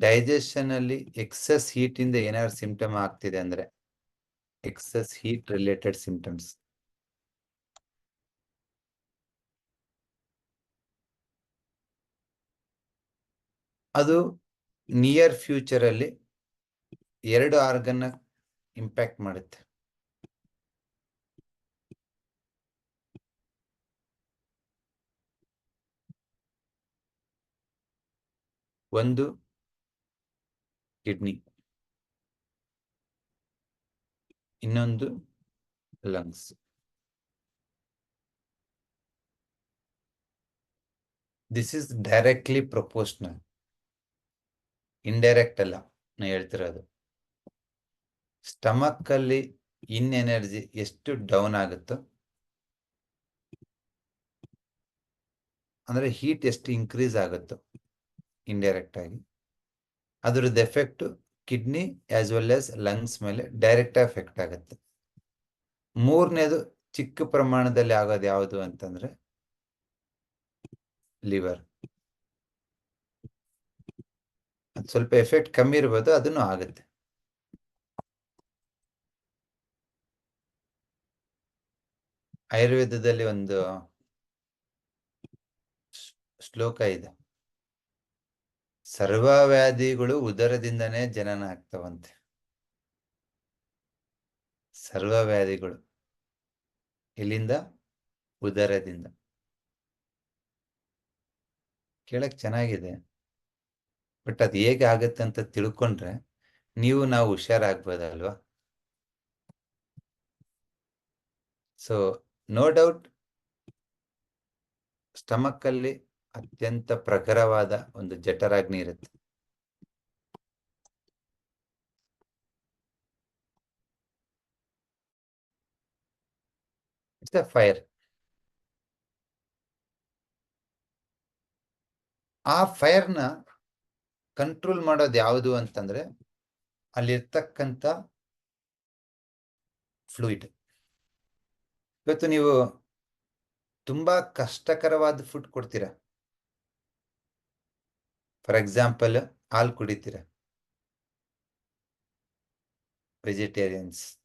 Digestion ಅಲ್ಲಿ excess heat ಇಂದ ಏನಾದ್ರು ಸಿಂಪ್ಟಮ್ ಆಗ್ತಿದೆ ಅಂದ್ರೆ ಎಕ್ಸೆಸ್ ಹೀಟ್ ರಿಲೇಟೆಡ್ ಸಿಂಪ್ಟಮ್ಸ್ ಅದು ನಿಯರ್ ಫ್ಯೂಚರ್ ಅಲ್ಲಿ ಎರಡು ಆರ್ಗನ್ ಇಂಪ್ಯಾಕ್ಟ್ ಮಾಡುತ್ತೆ. ಒಂದು ಕಿಡ್ನಿ ಇನ್ನೊಂದು lungs this is directly proportional indirect ಅಲ್ಲ, ನಾ ಹೇಳ್ತಿರೋದು. ಸ್ಟಮಕ್ ಅಲ್ಲಿ ಇನ್ ಎನರ್ಜಿ ಎಷ್ಟು ಡೌನ್ ಆಗುತ್ತೋ, ಅಂದ್ರೆ ಹೀಟ್ ಎಷ್ಟು ಇನ್ಕ್ರೀಸ್ ಆಗುತ್ತೋ ಇಂಡೈರೆಕ್ಟ್ ಆಗಿ. ಅದ್ರದ್ದು effect kidney as well as lungs ಮೇಲೆ ಡೈರೆಕ್ಟ್ ಎಫೆಕ್ಟ್ ಆಗುತ್ತೆ. ಮೂರನೇದು ಚಿಕ್ಕ ಪ್ರಮಾಣದಲ್ಲಿ ಆಗೋದು ಯಾವುದು ಅಂತಂದ್ರೆ ಲಿವರ್ ಸ್ವಲ್ಪ ಎಫೆಕ್ಟ್ ಕಮ್ಮಿ ಇರ್ಬೋದು, ಅದನ್ನು ಆಗುತ್ತೆ. ಆಯುರ್ವೇದದಲ್ಲಿ ಒಂದು ಶ್ಲೋಕ ಇದೆ. ಸರ್ವ ವ್ಯಾಧಿಗಳು ಉದರದಿಂದನೇ ಜನನ ಆಗ್ತವಂತೆ ಸರ್ವ ವ್ಯಾಧಿಗಳು ಇಲ್ಲಿಂದ ಉದರದಿಂದ. ಕೇಳಕ್ ಚೆನ್ನಾಗಿದೆ. ಬಟ್ ಅದು ಹೇಗೆ ಆಗತ್ತೆ ಅಂತ ತಿಳ್ಕೊಂಡ್ರೆ ನೀವು ನಾವು ಹುಷಾರಾಗ್ಬೋದಲ್ವಾ? ಸೊ ನೋ ಡೌಟ್ ಸ್ಟಮಕ್ ಅಲ್ಲಿ ಅತ್ಯಂತ ಪ್ರಖರವಾದ ಒಂದು ಜಠರಾಗ್ನಿ ಇರುತ್ತೆ. ಇಟ್ಸ್ ಅ ಫೈರ್ ಆ ಫೈರ್ನ ಕಂಟ್ರೋಲ್ ಮಾಡೋದು ಯಾವುದು ಅಂತಂದ್ರೆ ಅಲ್ಲಿರ್ತಕ್ಕಂಥ ಫ್ಲೂಯಿಡ್ ಇವತ್ತು ನೀವು ತುಂಬಾ ಕಷ್ಟಕರವಾದ ಫುಡ್ ಕೊಡ್ತೀರಾ? ಫಾರ್ ಎಕ್ಸಾಂಪಲ್ ಹಾಲು ಕುಡಿತೀರ? ವೆಜಿಟೇರಿಯನ್ಸ್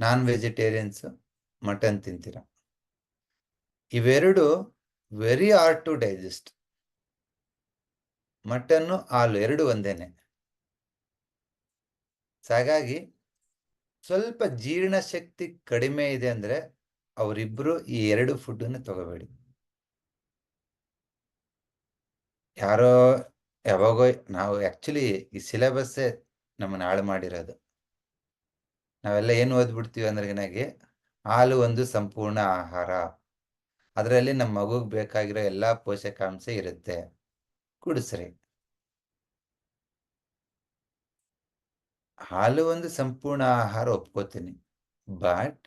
ನಾನ್ ವೆಜಿಟೇರಿಯನ್ಸ್ ಮಟನ್ ತಿಂತೀರ. ಇವೆರಡು very hard to digest mutton ಹಾಲು ಎರಡು ಒಂದೇನೆ. ಹಾಗಾಗಿ ಸ್ವಲ್ಪ ಜೀರ್ಣಶಕ್ತಿ ಕಡಿಮೆ ಇದೆ ಅಂದ್ರೆ ಅವರಿಬ್ಬರು ಈ ಎರಡು ಫುಡ್ಡನ್ನು ತಗೋಬೇಡಿ. ಯಾರೋ ಯಾವಾಗೋ ನಾವು ಆ್ಯಕ್ಚುಲಿ ಈ ಸಿಲೆಬಸ್ಸೇ ನಮ್ಮನ್ನ ಹಾಳು ಮಾಡಿರೋದು. ನಾವೆಲ್ಲ ಏನು ಓದ್ಬಿಡ್ತೀವಿ ಅಂದ್ರೆ ನನಗೆ ಹಾಲು ಒಂದು ಸಂಪೂರ್ಣ ಆಹಾರ. ಅದರಲ್ಲಿ ನಮ್ಮ ಮಗುಗೆ ಬೇಕಾಗಿರೋ ಎಲ್ಲಾ ಪೋಷಕಾಂಶ ಇರುತ್ತೆ. ಕುಡಿಸ್ರಿ ಹಾಲು ಒಂದು ಸಂಪೂರ್ಣ ಆಹಾರ ಒಪ್ಕೋತೀನಿ. ಬಟ್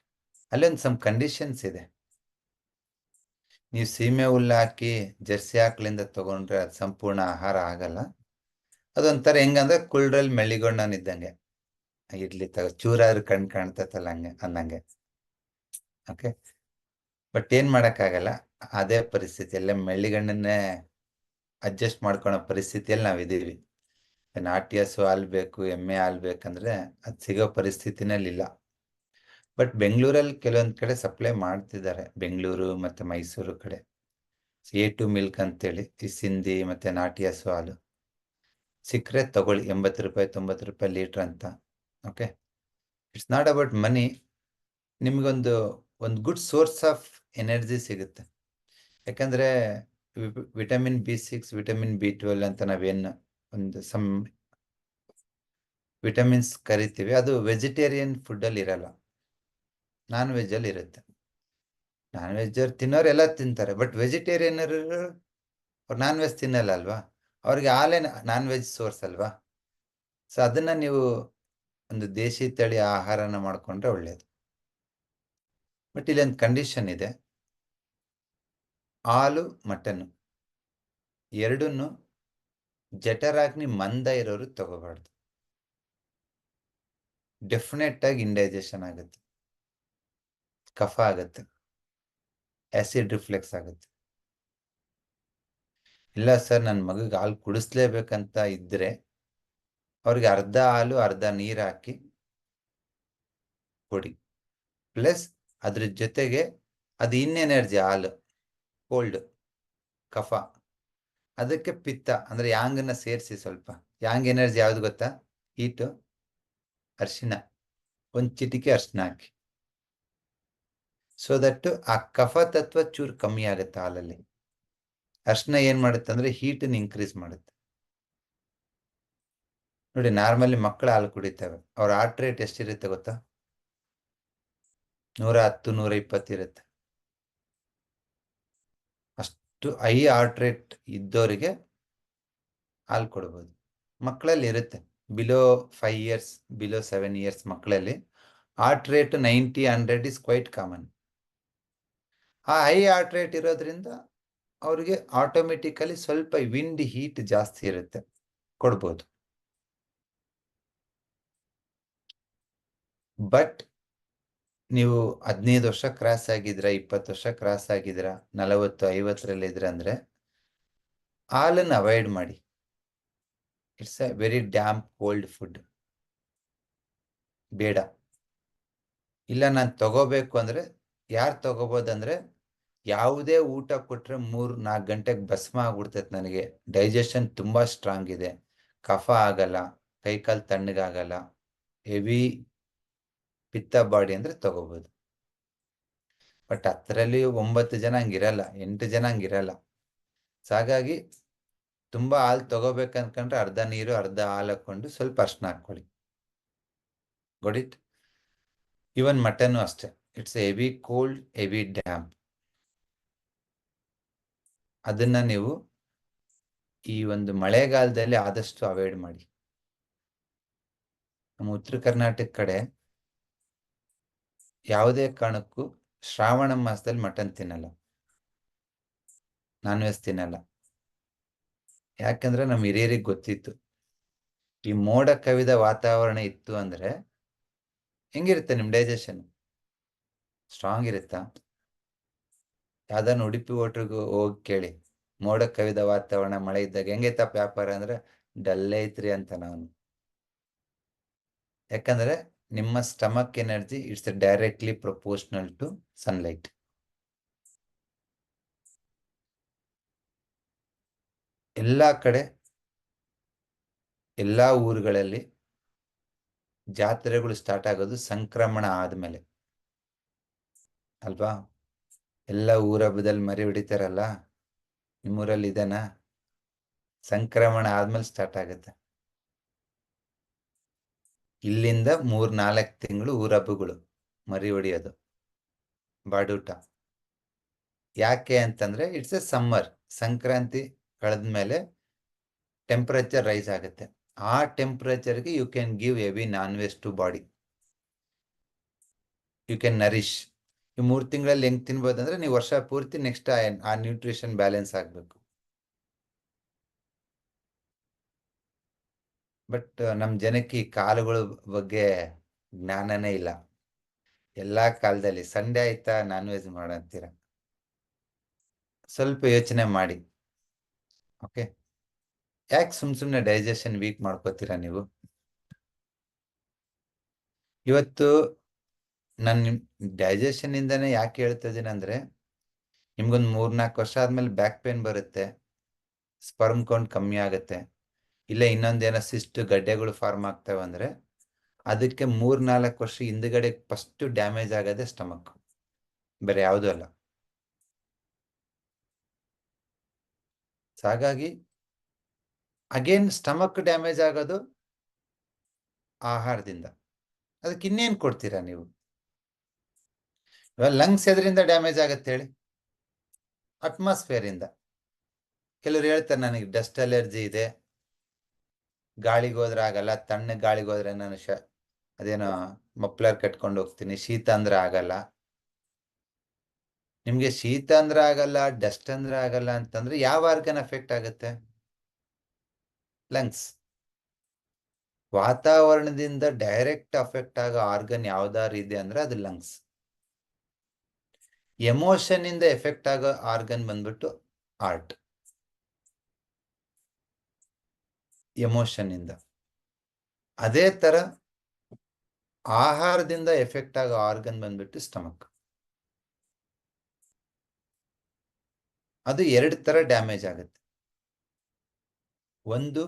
ಅಲ್ಲೊಂದು ಸಮ್ ಕಂಡೀಷನ್ಸ್ ಇದೆ. ನೀವು ಸೀಮೆ ಹುಲ್ಲು ಹಾಕಿ ಜರ್ಸಿ ಆಕಳಿಂದ ತಗೊಂಡ್ರೆ ಅದು ಸಂಪೂರ್ಣ ಆಹಾರ ಆಗಲ್ಲ. ಅದೊಂಥರ ಹೆಂಗಂದ್ರೆ ಕುಳ್ರಲ್ಲಿ ಮೆಳ್ಳಿಗೊಂಡನಿದ್ದಂಗೆ ಇರ್ಲಿ ತಗ ಚೂರಾದ್ರೂ ಕಣ್ ಕಾಣ್ತೈತಲ್ಲ ಹಂಗೆ ಅನ್ನಂಗೆ ಓಕೆ ಬಟ್ ಏನ್ ಮಾಡಕ್ಕಾಗಲ್ಲ. ಅದೇ ಪರಿಸ್ಥಿತಿ ಎಲ್ಲ ಮೆಳ್ಳಿಗಣ್ಣನ್ನೇ ಅಡ್ಜಸ್ಟ್ ಮಾಡ್ಕೊಳೋ ಪರಿಸ್ಥಿತಿಯಲ್ಲಿ ನಾವಿದ್ದೀವಿ ನಾಟಿ ಹಸು ಹಾಲು ಬೇಕು, ಎಮ್ಮೆ ಹಾಲು ಬೇಕಂದ್ರೆ ಅದು ಸಿಗೋ ಪರಿಸ್ಥಿತಿನಲ್ಲಿ ಇಲ್ಲ ಬಟ್ ಬೆಂಗಳೂರಲ್ಲಿ ಕೆಲವೊಂದು ಕಡೆ ಸಪ್ಲೈ ಮಾಡ್ತಿದ್ದಾರೆ. ಬೆಂಗಳೂರು ಮತ್ತು ಮೈಸೂರು ಕಡೆ. ಎ ಟು ಮಿಲ್ಕ್ ಅಂತೇಳಿ, ಈ ಸಿಂಧಿ ಮತ್ತು ನಾಟಿ ಹಸು ಹಾಲು ಸಿಕ್ಕರೆ ತಗೊಳ್ಳಿ, ಎಂಬತ್ತು ರೂಪಾಯಿ, ತೊಂಬತ್ತು ರೂಪಾಯಿ ಲೀಟ್ರ್ ಅಂತ. Okay it's not about money ನಿಮಗೊಂದು, ಒಂದು ಗುಡ್ ಸೋರ್ಸ್ ಆಫ್ ಎನರ್ಜಿ ಸಿಗುತ್ತೆ. ಯಾಕಂದರೆ vitamin B six vitamin B twelve ಅಂತ ನಾವೇನು ಒಂದು ಸಮ್ ವಿಟಮಿನ್ಸ್ ಕರಿತೀವಿ. ಅದು ವೆಜಿಟೇರಿಯನ್ ಫುಡ್ಡಲ್ಲಿ ಇರಲ್ಲ. ನಾನ್ ವೆಜ್ಜಲ್ಲಿ ಇರುತ್ತೆ. ನಾನ್ ವೆಜ್ ತಿನ್ನೋರು ಎಲ್ಲ ತಿಂತಾರೆ ಬಟ್ ವೆಜಿಟೇರಿಯನ್ ಅವ್ರು ನಾನ್ ವೆಜ್ ತಿನ್ನಲ್ಲ ಅಲ್ವಾ? ಅವ್ರಿಗೆ ಆಲೇ ನಾನ್ ವೆಜ್ ಸೋರ್ಸ್ ಅಲ್ವಾ? ಸೊ ಅದನ್ನ ನೀವು ಒಂದು ದೇಶಿ ತಳಿ ಆಹಾರನ ಮಾಡಿಕೊಂಡ್ರೆ ಒಳ್ಳೇದು. ಬಟ್ ಇಲ್ಲಿ ಒಂದು ಕಂಡೀಷನ್ ಇದೆ. ಹಾಲು ಮಟನ್ ಎರಡನ್ನು ಜಠರಾಗ್ನಿ ಮಂದ ಇರೋರು ತಗೋಬಾರ್ದು. ಡೆಫಿನೆಟ್ ಆಗಿ ಇಂಡೈಜೆಷನ್ ಆಗುತ್ತೆ. ಕಫ ಆಗತ್ತೆ. ಆಸಿಡ್ ರಿಫ್ಲೆಕ್ಸ್ ಆಗುತ್ತೆ. ಇಲ್ಲ ಸರ್ ನನ್ನ ಮಗಗೆ ಹಾಲು ಕುಡಿಸ್ಲೇಬೇಕಂತ ಇದ್ರೆ ಅವ್ರಿಗೆ ಅರ್ಧ ಹಾಲು, ಅರ್ಧ ನೀರು ಹಾಕಿ ಕೊಡಿ. ಪ್ಲಸ್ ಅದ್ರ ಜೊತೆಗೆ ಅದು ಇನ್ನೆನರ್ಜಿ ಹಾಲು, ಕೋಲ್ಡ್ ಕಫ. ಅದಕ್ಕೆ ಪಿತ್ತ, ಅಂದ್ರೆ ಯಾಂಗನ್ನ ಸೇರಿಸಿ ಸ್ವಲ್ಪ. ಯಾಂಗ್ ಎನರ್ಜಿ ಯಾವ್ದು ಗೊತ್ತಾ? ಹೀಟು, ಅರ್ಶಿನ. ಒಂದು ಚಿಟಿಕೆ ಅರ್ಶಿನ ಹಾಕಿ. ಸೊ ದಟ್ ಆ ಕಫ ತತ್ವ ಚೂರು ಕಮ್ಮಿ ಆಗುತ್ತೆ ಹಾಲಲ್ಲಿ. ಅರ್ಶನ ಏನ್ ಮಾಡುತ್ತೆ ಅಂದ್ರೆ ಹೀಟನ್ ಇನ್ಕ್ರೀಸ್ ಮಾಡುತ್ತೆ. ನೋಡಿ ನಾರ್ಮಲಿ ಮಕ್ಕಳು ಹಾಲು ಕುಡಿತವೆ. ಅವ್ರ ಹಾರ್ಟ್ ರೇಟ್ ಎಷ್ಟಿರುತ್ತೆ ಗೊತ್ತಾ? ನೂರ ಹತ್ತು, ನೂರ ಇಪ್ಪತ್ತಿರುತ್ತೆ ಅಷ್ಟು ಹೈ ಹಾರ್ಟ್ ರೇಟ್ ಇದ್ದವರಿಗೆ ಹಾಲು ಕೊಡ್ಬೋದು. ಮಕ್ಕಳಲ್ಲಿ ಇರುತ್ತೆ. Below five years below seven years ಮಕ್ಕಳಲ್ಲಿ heart rate ninety hundred is quite common ಆ ಹೈ ಹಾರ್ಟ್ ರೇಟ್ ಇರೋದ್ರಿಂದ ಅವ್ರಿಗೆ ಆಟೋಮೆಟಿಕಲಿ ಸ್ವಲ್ಪ ವಿಂಡ್ ಹೀಟ್ ಜಾಸ್ತಿ ಇರುತ್ತೆ. ಕೊಡ್ಬೋದು. ಬಟ್ ನೀವು ಹದಿನೈದು ವರ್ಷ ಕ್ರಾಸ್ ಆಗಿದ್ರ ಇಪ್ಪತ್ತು ವರ್ಷ ಕ್ರಾಸ್ ಆಗಿದ್ರ ನಲವತ್ತು, ಐವತ್ತರಲ್ಲಿ ಇದ್ರ ಅಂದ್ರೆ ಹಾಲನ್ನು ಅವಾಯ್ಡ್ ಮಾಡಿ. It's a very damn cold food ಬೇಡ. ಇಲ್ಲ ನಾನು ತಗೋಬೇಕು ಅಂದ್ರೆ ಯಾರು ತಗೋಬೋದಂದ್ರೆ ಯಾವುದೇ ಊಟ ಕೊಟ್ಟರೆ ಮೂರು ನಾಲ್ಕು ಗಂಟೆಗೆ ಭಸ್ಮ ಆಗ್ಬಿಡ್ತೈತೆ ನನಗೆ. ಡೈಜೆಷನ್ ತುಂಬಾ ಸ್ಟ್ರಾಂಗ್ ಇದೆ. ಕಫ ಆಗಲ್ಲ ಕೈಕಾಲು ತಣ್ಣಗಾಗಲ್ಲ ಹೆವಿ ಪಿತ್ತ ಬಾಡಿ ಅಂದ್ರೆ ತಗೋಬೋದು. ಬಟ್ ಹತ್ತರಲ್ಲಿ ಒಂಬತ್ತು ಜನ ಹಂಗಿರಲ್ಲ, ಎಂಟು ಜನ ಹಂಗಿರಲ್ಲ. ಹಾಗಾಗಿ ತುಂಬಾ ಹಾಲು ತಗೋಬೇಕು ಅನ್ಕೊಂಡ್ರೆ ಅರ್ಧ ನೀರು, ಅರ್ಧ ಹಾಲು ಹಾಕೊಂಡು ಸ್ವಲ್ಪ ಅರ್ಶನ ಹಾಕೊಳ್ಳಿ ಗೊಡಿಟ್ ಇವನ್ ಮಟನ್ನು ಅಷ್ಟೇ. It's heavy cold heavy damn ಅದನ್ನ ನೀವು ಈ ಒಂದು ಮಳೆಗಾಲದಲ್ಲಿ ಆದಷ್ಟು ಅವಾಯ್ಡ್ ಮಾಡಿ. ನಮ್ಮ ಉತ್ತರ ಕರ್ನಾಟಕ ಕಡೆ ಯಾವುದೇ ಕಾರಣಕ್ಕೂ ಶ್ರಾವಣ ಮಾಸದಲ್ಲಿ ಮಟನ್ ತಿನ್ನಲ್ಲ. ನಾನ್ ವೆಜ್ ತಿನ್ನಲ್ಲ. ಯಾಕಂದ್ರೆ ನಮ್ಮ ಹಿರಿಯರಿಗೆ ಗೊತ್ತಿತ್ತು. ಈ ಮೋಡ ಕವಿದ ವಾತಾವರಣ ಇತ್ತು ಅಂದ್ರೆ ಹೆಂಗಿರುತ್ತೆ ನಿಮ್ ಡೈಜೆಷನ್ ಸ್ಟ್ರಾಂಗ್ ಇರುತ್ತಾ? ಯಾವ್ದಾನ ಉಡುಪಿ ಹೋಟ್ರಿಗೂ ಹೋಗಿ ಕೇಳಿ. ಮೋಡ ಕವಿದ ವಾತಾವರಣ, ಮಳೆ ಇದ್ದಾಗ ಹೆಂಗೈತಪ್ಪ ವ್ಯಾಪಾರ ಅಂದ್ರೆ ಡಲ್ಲೇ ಐತ್ರಿ ಅಂತ ನಾನು. ಯಾಕಂದ್ರೆ ನಿಮ್ಮ stomach energy it's directly proportional to sunlight ಎಲ್ಲಾ ಕಡೆ, ಎಲ್ಲಾ ಊರುಗಳಲ್ಲಿ ಜಾತ್ರೆಗಳು ಸ್ಟಾರ್ಟ್ ಆಗೋದು ಸಂಕ್ರಮಣ ಆದ್ಮೇಲೆ. ಅಲ್ವಾ? ಎಲ್ಲ ಊರ ಹಬ್ಬದಲ್ಲಿ ಮರಿ ಹೊಡಿತಾರಲ್ಲ? ನಿಮ್ಮೂರಲ್ಲಿ ಇದೆನಾ ಸಂಕ್ರಮಣ ಆದ್ಮೇಲೆ ಸ್ಟಾರ್ಟ್ ಆಗುತ್ತೆ. ಇಲ್ಲಿಂದ ಮೂರ್ ನಾಲ್ಕು ತಿಂಗಳು ಊರ ಹಬ್ಬಗಳು ಮರಿ ಹೊಡಿಯೋದು. ಬಾಡೂಟ. ಯಾಕೆ ಅಂತಂದ್ರೆ ಇಟ್ಸ್ ಎ ಸಮ್ಮರ್ ಸಂಕ್ರಾಂತಿ ಕಳೆದ್ಮೇಲೆ ಟೆಂಪರೇಚರ್ ರೈಸ್ ಆಗುತ್ತೆ. ಆ ಟೆಂಪ್ರೇಚರ್ಗೆ you can give heavy non veg to body you can nourish ಈ ಮೂರು ತಿಂಗಳಲ್ಲಿ ಹೆಂಗ್ ತಿನ್ಬೋದು ಅಂದ್ರೆ ನೀವು ವರ್ಷ ಪೂರ್ತಿ ನೆಕ್ಸ್ಟ್ ಆ ನ್ಯೂಟ್ರಿಷನ್ ಬ್ಯಾಲೆನ್ಸ್ ಆಗಬೇಕು. ಬಟ್ ನಮ್ಮ ಜನಕ್ಕೆ ಈ ಕಾಲುಗಳ ಬಗ್ಗೆ ಜ್ಞಾನನೇ ಇಲ್ಲ. ಎಲ್ಲಾ ಕಾಲದಲ್ಲಿ ಸಂಡೆ ಆಯ್ತಾ ನಾನ್ ವೆಜ್ ಮಾಡಂತೀರ? ಸ್ವಲ್ಪ ಯೋಚನೆ ಮಾಡಿ. ಓಕೆ ಯಾಕೆ ಸುಮ್ ಸುಮ್ನೆ ಡೈಜೆಷನ್ ವೀಕ್ ಮಾಡ್ಕೋತೀರಾ ನೀವು? ಇವತ್ತು ನಾನು ನಿಮ್ ಡೈಜೆಷನ್ ಇಂದಾನೆ ಯಾಕೆ ಹೇಳ್ತಾ ಇದ್ದೀನಿ ಅಂದ್ರೆ, ನಿಮ್ಗೊಂದು ಮೂರ್ನಾಲ್ಕು ವರ್ಷ ಆದ್ಮೇಲೆ ಬ್ಯಾಕ್ ಪೇನ್ ಬರುತ್ತೆ ಸ್ಪರ್ಮ್ ಕೌಂಟ್ ಕಮ್ಮಿ ಆಗುತ್ತೆ, ಇಲ್ಲ ಇನ್ನೊಂದೇನೋ ಸಿಸ್ಟ್ ಗಡ್ಡೆಗಳು ಫಾರ್ಮ್ ಆಗ್ತವೆ ಅಂದ್ರೆ, ಅದಕ್ಕೆ ಮೂರ್ ನಾಲ್ಕು ವರ್ಷ ಹಿಂದ್ಗಡೆ ಫಸ್ಟ್ ಡ್ಯಾಮೇಜ್ ಆಗದೆ ಸ್ಟಮಕ್ ಬೇರೆ ಯಾವುದೂ ಅಲ್ಲ. ಹಾಗಾಗಿ ಅಗೇನ್ ಸ್ಟಮಕ್ ಡ್ಯಾಮೇಜ್ ಆಗೋದು ಆಹಾರದಿಂದ. ಅದಕ್ಕೆ ಇನ್ನೇನ್ ಕೊಡ್ತೀರಾ ನೀವು? ಲಂಗ್ಸ್ ಎದರಿಂದ ಡ್ಯಾಮೇಜ್ ಆಗತ್ತೆ ಹೇಳಿ? ಅಟ್ಮಾಸ್ಫಿಯರ್ ಇಂದ. ಕೆಲವ್ರು ಹೇಳ್ತಾರೆ ನನಗೆ ಡಸ್ಟ್ ಅಲರ್ಜಿ ಇದೆ. ಗಾಳಿಗೆ ಹೋದ್ರೆ ಆಗಲ್ಲ, ತಣ್ಣಗೆ ಗಾಳಿಗೆ ಹೋದ್ರೆ ನಾನು ಶ, ಅದೇನೋ ಮಪ್ಲರ್ ಕಟ್ಕೊಂಡು ಹೋಗ್ತೀನಿ, ಶೀತ ಅಂದ್ರೆ ಆಗಲ್ಲ. ನಿಮ್ಗೆ ಶೀತ ಅಂದ್ರೆ ಆಗಲ್ಲ ಡಸ್ಟ್ ಅಂದ್ರೆ ಆಗಲ್ಲ ಅಂತಂದ್ರೆ ಯಾವ ಆರ್ಗನ್ ಎಫೆಕ್ಟ್ ಆಗುತ್ತೆ? ಲಂಗ್ಸ್ ವಾತಾವರಣದಿಂದ ಡೈರೆಕ್ಟ್ ಅಫೆಕ್ಟ್ ಆಗೋ ಆರ್ಗನ್ ಯಾವ್ದಾರು ಇದೆ ಅಂದ್ರೆ ಅದು ಲಂಗ್ಸ್ ಎಮೋಷನ್ ಇಂದ ಎಫೆಕ್ಟ್ ಆಗೋ ಆರ್ಗನ್ ಬಂದ್ಬಿಟ್ಟು ಆರ್ಟ್ ಎಮೋಷನ್ ಇಂದ. ಅದೇ ತರ ಆಹಾರದಿಂದ ಎಫೆಕ್ಟ್ ಆಗೋ ಆರ್ಗನ್ ಬಂದ್ಬಿಟ್ಟು ಸ್ಟಮಕ್ ಅದು ಎರಡು ತರ ಡ್ಯಾಮೇಜ್ ಆಗುತ್ತೆ. ಒಂದು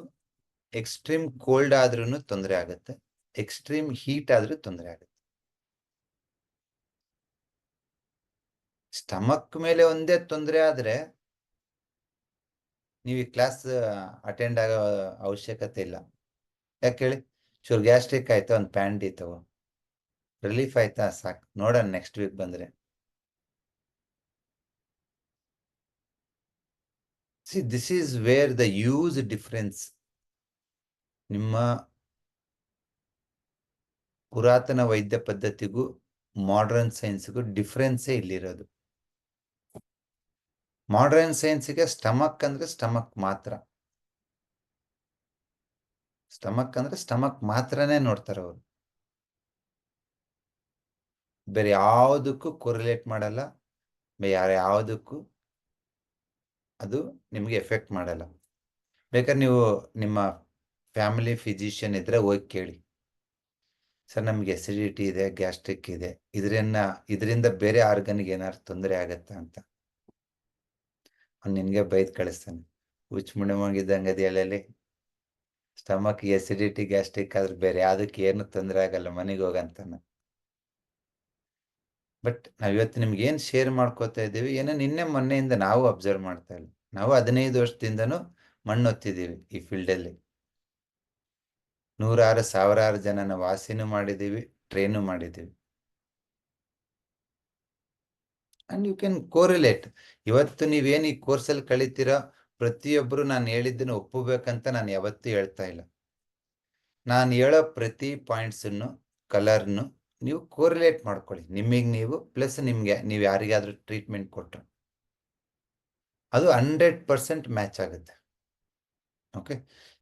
ಎಕ್ಸ್ಟ್ರೀಮ್ ಕೋಲ್ಡ್ ಆದ್ರೂ ತೊಂದರೆ ಆಗುತ್ತೆ ಎಕ್ಸ್ಟ್ರೀಮ್ ಹೀಟ್ ಆದ್ರೂ ತೊಂದರೆ ಆಗುತ್ತೆ. ಸ್ಟಮಕ್ ಮೇಲೆ ಒಂದೇ ತೊಂದರೆ ಆದ್ರೆ ನೀವು ಈ ಕ್ಲಾಸ್ ಅಟೆಂಡ್ ಆಗೋ ಅವಶ್ಯಕತೆ ಇಲ್ಲ. ಯಾಕೆ ಹೇಳಿ? ಗ್ಯಾಸ್ಟ್ರಿಕ್ ಆಯ್ತು, ಒಂದು ಪ್ಯಾಂಡಿ ತಗೋ. ರಿಲೀಫ್ ಆಯ್ತಾ? ಸಾಕು. ನೋಡೋಣ ನೆಕ್ಸ್ಟ್ ವೀಕ್ ಬಂದರೆ. See, this is where the use difference. ನಿಮ್ಮ ಪುರಾತನ ವೈದ್ಯ ಪದ್ಧತಿಗೂ, ಮಾಡ್ರನ್ ಸೈನ್ಸ್ಗೂ ಡಿಫ್ರೆನ್ಸೇ ಇಲ್ಲಿರೋದು. ಮಾಡರ್ನ್ ಸೈನ್ಸ್ಗೆ ಸ್ಟಮಕ್ ಅಂದ್ರೆ ಸ್ಟಮಕ್ ಮಾತ್ರ. ಸ್ಟಮಕ್ ಅಂದ್ರೆ ಸ್ಟಮಕ್ ಮಾತ್ರನೇ ನೋಡ್ತಾರೆ ಅವರು. ಬೇರೆ ಯಾವುದಕ್ಕೂ ಕೊರಿಲೇಟ್ ಮಾಡಲ್ಲ. ಬೇರೆ ಯಾವುದಕ್ಕೂ ಅದು ನಿಮಗೆ ಎಫೆಕ್ಟ್ ಮಾಡಲ್ಲ. ಬೇಕಾದ್ರೆ ನೀವು ನಿಮ್ಮ ಫ್ಯಾಮಿಲಿ ಫಿಸಿಷಿಯನ್ ಇದ್ರೆ ಹೋಗಿ ಕೇಳಿ. ಸರ್, ನಮಗೆ ಎಸಿಡಿಟಿ ಇದೆ ಗ್ಯಾಸ್ಟ್ರಿಕ್ ಇದೆ. ಇದರಿಂದ ಇದರಿಂದ ಬೇರೆ ಆರ್ಗನ್ಗೆ ಏನಾದ್ರು ತೊಂದರೆ ಆಗತ್ತಾ ಅಂತ. ಅವ್ನು ನಿನ್ಗೆ ಬೈದ್ ಕಳಿಸ್ತಾನೆ. ಹುಚ್ಚ ಮುಣಿಮಂಗಿದ್ದಂಗೆ ಅದು ಹೇಳಲಿ ಸ್ಟಮಕ್ ಎಸಿಡಿಟಿ ಗ್ಯಾಸ್ಟ್ರಿಕ್ ಆದ್ರೆ ಬೇರೆ ಯಾವುದಕ್ಕೆ ಏನು ತೊಂದರೆ ಆಗಲ್ಲ, ಮನೆಗೆ ಹೋಗಂತಾನೆ ಬಟ್ ನಾವಿವತ್ತು ನಿಮ್ಗೆ ಏನು ಶೇರ್ ಮಾಡ್ಕೋತಾ ಇದ್ದೀವಿ, ಏನೋ ನಿನ್ನೆ ಮೊನ್ನೆಯಿಂದ ನಾವು ಅಬ್ಸರ್ವ್ ಮಾಡ್ತಾ ಇಲ್ಲ. ನಾವು ಹದಿನೈದು ವರ್ಷದಿಂದನೂ ಮಣ್ಣು ಹೊತ್ತಿದ್ದೀವಿ ಈ ಫೀಲ್ಡಲ್ಲಿ ನೂರಾರು, ಸಾವಿರಾರು ಜನನ ವಾಸಿನೂ ಮಾಡಿದ್ದೀವಿ ಟ್ರೈನು ಮಾಡಿದ್ದೀವಿ. ಅಂಡ್ ಯು ಕ್ಯಾನ್ ಕೋರಿಲೇಟ್ ಇವತ್ತು ನೀವೇನು ಈ ಕೋರ್ಸಲ್ಲಿ ಕಲಿತೀರೋ ಪ್ರತಿಯೊಬ್ಬರು ನಾನು ಹೇಳಿದ್ದನ್ನು ಒಪ್ಪಬೇಕಂತ ನಾನು ಯಾವತ್ತೂ ಹೇಳ್ತಾ ಇಲ್ಲ. ನಾನು ಹೇಳೋ ಪ್ರತಿ ಪಾಯಿಂಟ್ಸನ್ನು ಕಲರ್ನು ನೀವು ಕೋರಿಲೇಟ್ ಮಾಡ್ಕೊಳ್ಳಿ. ನಿಮಗೆ ನೀವು, ಪ್ಲಸ್ ನಿಮಗೆ, ನೀವು ಯಾರಿಗಾದ್ರೂ ಟ್ರೀಟ್ಮೆಂಟ್ ಕೊಟ್ಟರು ಅದು ಹಂಡ್ರೆಡ್ ಪರ್ಸೆಂಟ್ ಮ್ಯಾಚ್ ಆಗುತ್ತೆ. ಓಕೆ?